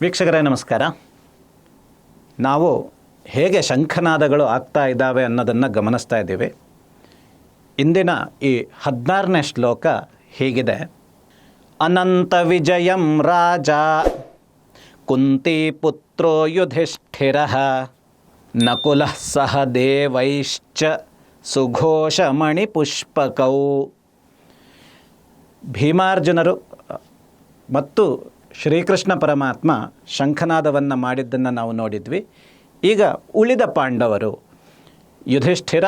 ವೀಕ್ಷಕರೇ, ನಮಸ್ಕಾರ. ನಾವು ಹೇಗೆ ಶಂಖನಾದಗಳು ಆಗ್ತಾ ಇದ್ದಾವೆ ಅನ್ನೋದನ್ನು ಗಮನಿಸ್ತಾ ಇದ್ದೀವಿ. ಇಂದಿನ ಈ ಹದಿನಾರನೇ ಶ್ಲೋಕ ಹೀಗಿದೆ. ಅನಂತ ವಿಜಯಂ ರಾಜ, ಕುಂತಿ ಪುತ್ರೋ ಯುಧಿಷ್ಠಿರ, ನಕುಲ ಸಹ ದೇವೈಶ್ಚ ಸುಘೋಷಮಣಿಪುಷ್ಪಕೌ ಭೀಮಾರ್ಜುನರು ಮತ್ತು ಶ್ರೀಕೃಷ್ಣ ಪರಮಾತ್ಮ ಶಂಖನಾದವನ್ನು ಮಾಡಿದ್ದನ್ನು ನಾವು ನೋಡಿದ್ವಿ. ಈಗ ಉಳಿದ ಪಾಂಡವರು ಯುಧಿಷ್ಠಿರ,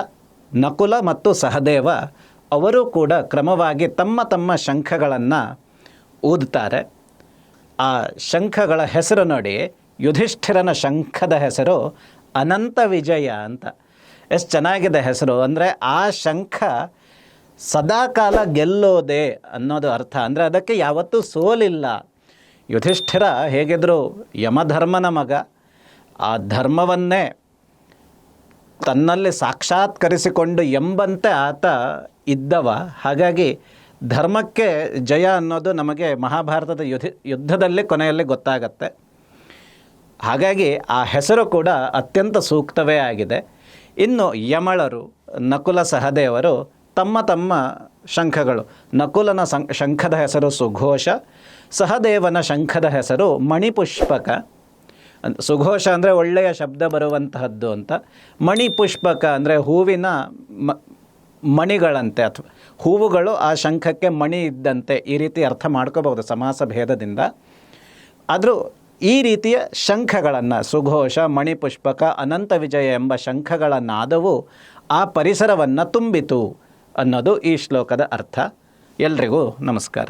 ನಕುಲ ಮತ್ತು ಸಹದೇವ ಅವರು ಕೂಡ ಕ್ರಮವಾಗಿ ತಮ್ಮ ತಮ್ಮ ಶಂಖಗಳನ್ನು ಊದ್ತಾರೆ. ಆ ಶಂಖಗಳ ಹೆಸರು ನೋಡಿ ಯುಧಿಷ್ಠಿರನ ಶಂಖದ ಹೆಸರು ಅನಂತ ವಿಜಯ ಅಂತ. ಎಷ್ಟು ಚೆನ್ನಾಗಿದೆ ಹೆಸರು ಅಂದರೆ ಆ ಶಂಖ ಸದಾಕಾಲ ಗೆಲ್ಲೋದೆ ಅನ್ನೋದು ಅರ್ಥ. ಅಂದರೆ ಅದಕ್ಕೆ ಯಾವತ್ತೂ ಸೋಲಿಲ್ಲ. ಯುಧಿಷ್ಠಿರ ಹೇಗಿದ್ರು ಯಮಧರ್ಮನ ಮಗ, ಆ ಧರ್ಮವನ್ನೇ ತನ್ನಲ್ಲಿ ಸಾಕ್ಷಾತ್ಕರಿಸಿಕೊಂಡು ಎಂಬಂತೆ ಆತ ಇದ್ದವ. ಹಾಗಾಗಿ ಧರ್ಮಕ್ಕೆ ಜಯ ಅನ್ನೋದು ನಮಗೆ ಮಹಾಭಾರತದ ಯುಧಿ, ಯುದ್ಧದಲ್ಲಿ ಕೊನೆಯಲ್ಲಿ ಗೊತ್ತಾಗತ್ತೆ. ಹಾಗಾಗಿ ಆ ಹೆಸರು ಕೂಡ ಅತ್ಯಂತ ಸೂಕ್ತವೇ ಆಗಿದೆ. ಇನ್ನು ಯಮಳರು, ನಕುಲ ಸಹದೇವರು ತಮ್ಮ ತಮ್ಮ ಶಂಖಗಳು. ನಕುಲನ ಶಂಖದ ಹೆಸರು ಸುಘೋಷ, ಸಹದೇವನ ಶಂಖದ ಹೆಸರು ಮಣಿಪುಷ್ಪಕ. ಸುಘೋಷ ಅಂದರೆ ಒಳ್ಳೆಯ ಶಬ್ದ ಬರುವಂತಹದ್ದು ಅಂತ. ಮಣಿಪುಷ್ಪಕ ಅಂದರೆ ಹೂವಿನ ಮ ಮಣಿಗಳಂತೆ ಅಥವಾ ಹೂವುಗಳು ಆ ಶಂಖಕ್ಕೆ ಮಣಿ ಇದ್ದಂತೆ ಈ ರೀತಿ ಅರ್ಥ ಮಾಡ್ಕೋಬಹುದು ಸಮಾಸ ಭೇದದಿಂದ. ಆದರೂ ಈ ರೀತಿಯ ಶಂಖಗಳನ್ನು ಸುಘೋಷ, ಮಣಿಪುಷ್ಪಕ, ಅನಂತ ವಿಜಯ ಎಂಬ ಶಂಖಗಳ ನಾದವು ಆ ಪರಿಸರವನ್ನು ತುಂಬಿತು. ಅನ್ನೋದು ಈ ಶ್ಲೋಕದ ಅರ್ಥ. ಎಲ್ರಿಗೂ ನಮಸ್ಕಾರ.